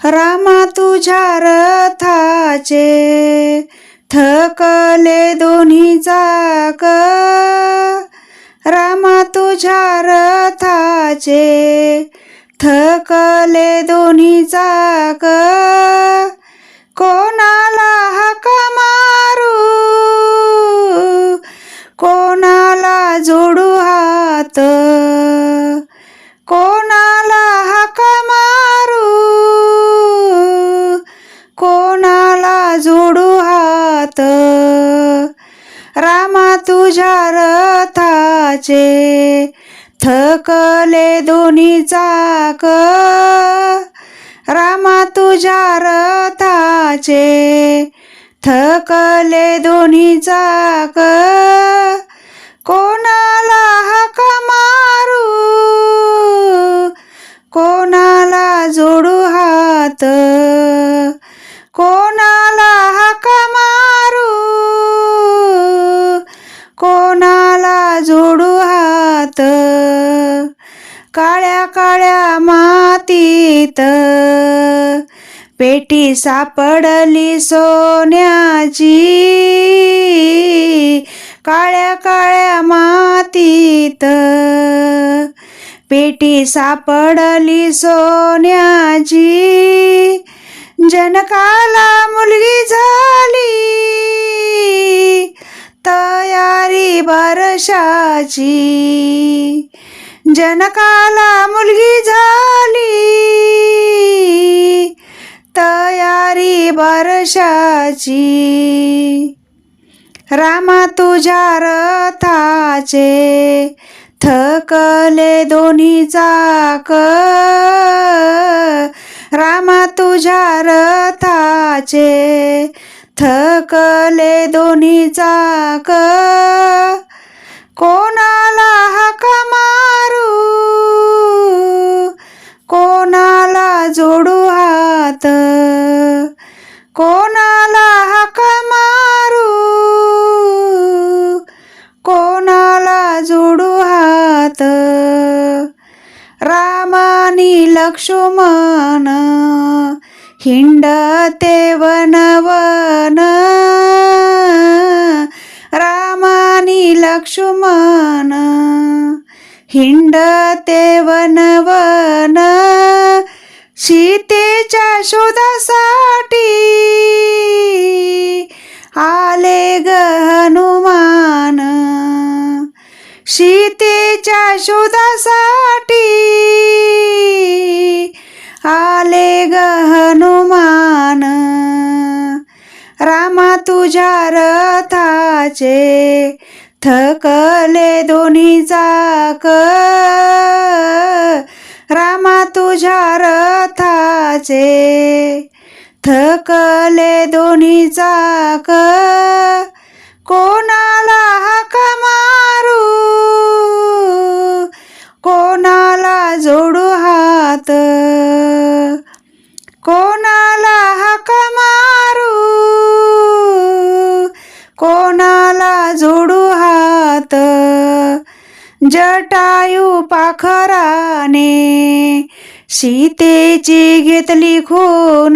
रामा तुझ्या रथाचे थकले दोन्ही चाक रामा तुझ्या रथाचे थकले दोन्ही चाक रथाचे थकले दोन्ही चाक. रामा तुझ्या रथाचे थकले दोन्ही चाक. कोणाला हाका मारू? कोणाला जोडू हात? कोणा मातीत पेटी सापडली सोन्याची. काळ्या काळ्या मातीत. पेटी सापडली सोन्याची. जनकाला मुलगी झाली. तयारी बरशाची. जनकाला मुलगी झाली. रथाची रामा तुझ्या रथाचे थकले दोन्ही चाक. रामा तुझ्या रथाचे थकले दोन्ही चाक. कोणाला हाका मारू? कोणाला जोडू हात? कोण रामानी लक्ष्मण हिंडते वनवन. रामानी लक्ष्मण हिंडते वनवन. सीतेच्या शोधासाठी आले ग हनुमान. सीतेच्या शोधासाठी आले ग हनुमान रामा तुझ्या रथाचे थकले दोन्ही चाक रामा तुझ्या रथाचे थकले दोन्ही चाक कोणाला हाका मारू? कोणाला जोडू हात? टायू पाखराने सीतेची घेतली खून.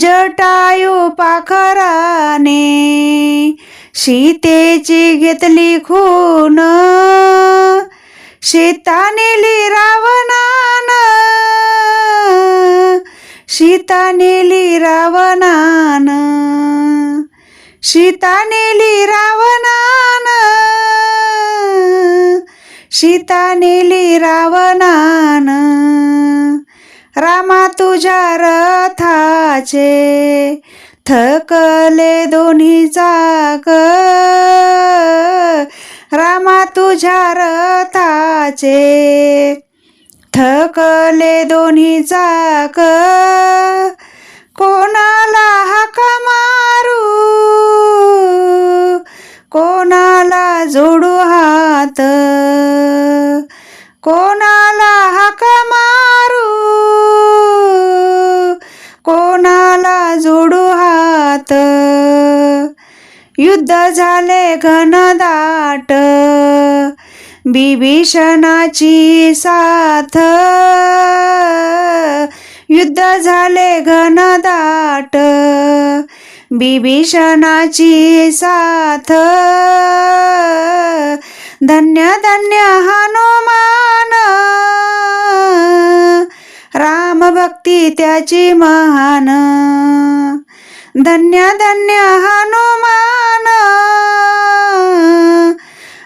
जटायू पाखराने सीतेची घेतली खून. सीता नेली रावणान. सीता नेली रावणान. सीता नेली रावणान. सीता नेली रावणान रामा तुझ्या रथाचे थकले दोन्ही चाक रामा तुझ्या रथाचे थकले दोन्ही चाक कोणाला हाका मारू? कोणाला जोडू हात? कोणाला हाका मारू? कोणाला जोडू हात? युद्ध झाले घनदाट. बिभीषणाची साथ. झाले घनदाट. बिभीषणाची साथ. धन्य धन्य हनुमान भक्ती त्याची महान. धन्य धन्य हनुमान.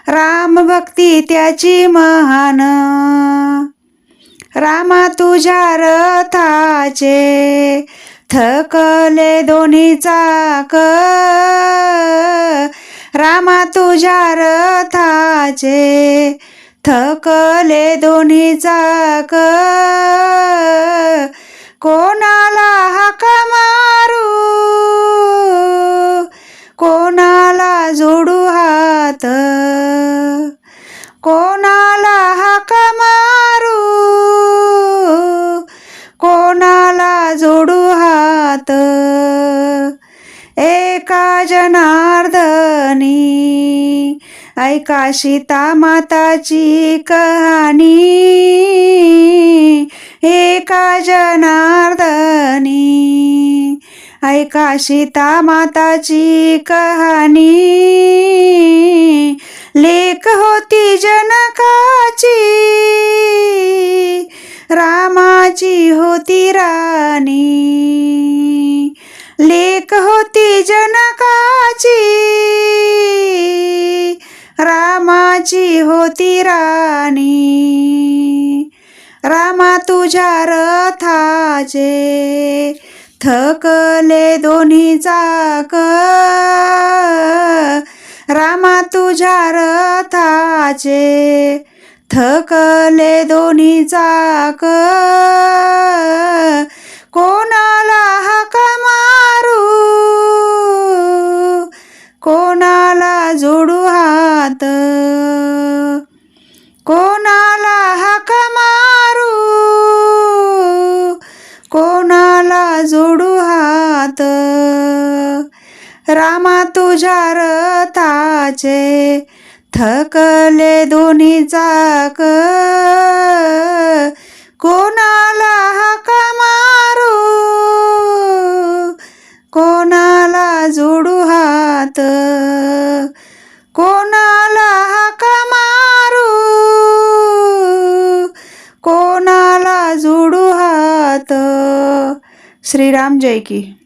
राम भक्ती त्याची महान. रामा तुझ्या रथाचे थकले दोन्ही चाक रामा तुझ्या रथाचे थकले दोन्ही चाक. कोणाला हाका मारू? कोणाला जोडू हात? कोणाला ऐका सीता माताची कहाणी. एका जनार्दनी. ऐका सीता माताची कहाणी. लेख होती जनकाची. रामाची होती राणी. रामाची होती राणी. रामा तुझ्या रथाचे थकले दोन्ही चाक. रामा तुझ्या रथाचे थकले दोन्ही चाक. कोणाला हाका मारू? कोणाला जोडू हा हात कोणाला हाका मारू? कोणाला जोडू हात? रामा तुझ्या रथाचे थकले दोन्ही चाक. कोणाला हाका मारू? कोणाला जोडू हात? कोणा श्रीराम जय की।